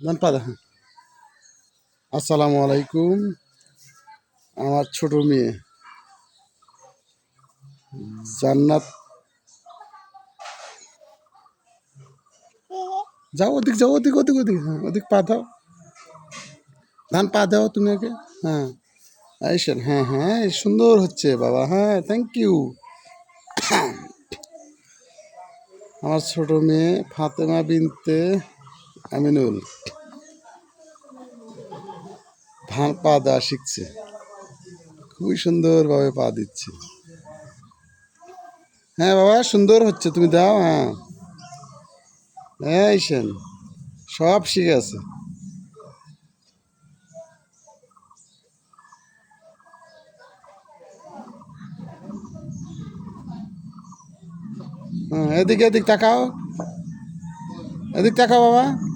পা দেখেন আসসালামু আলাইকুম আমার ছোট মেয়ে। জান্নাত। যাও ওদিক যাও ওদিক ওদিক ওদিক হ্যাঁ ওদিক পা দাও। ধান পা দাও তুমি আগে হ্যাঁ। আইসেন হ্যাঁ হ্যাঁ সুন্দর হচ্ছে বাবা হ্যাঁ থ্যাংক ইউ আমার ছোট মেয়ে ফাতেমা বিনতে আমিনুল। ধান পা দেওয়া শিখছে। খুবই সুন্দরভাবে পা দিচ্ছে। হ্যাঁ বাবা, সুন্দর হচ্ছে, তুমি দাও হ্যাঁ। হ্যাঁ সব শিখে আছে। হ্যাঁ এদিকে এদিক তাকাও। এদিক তাকাও বাবা।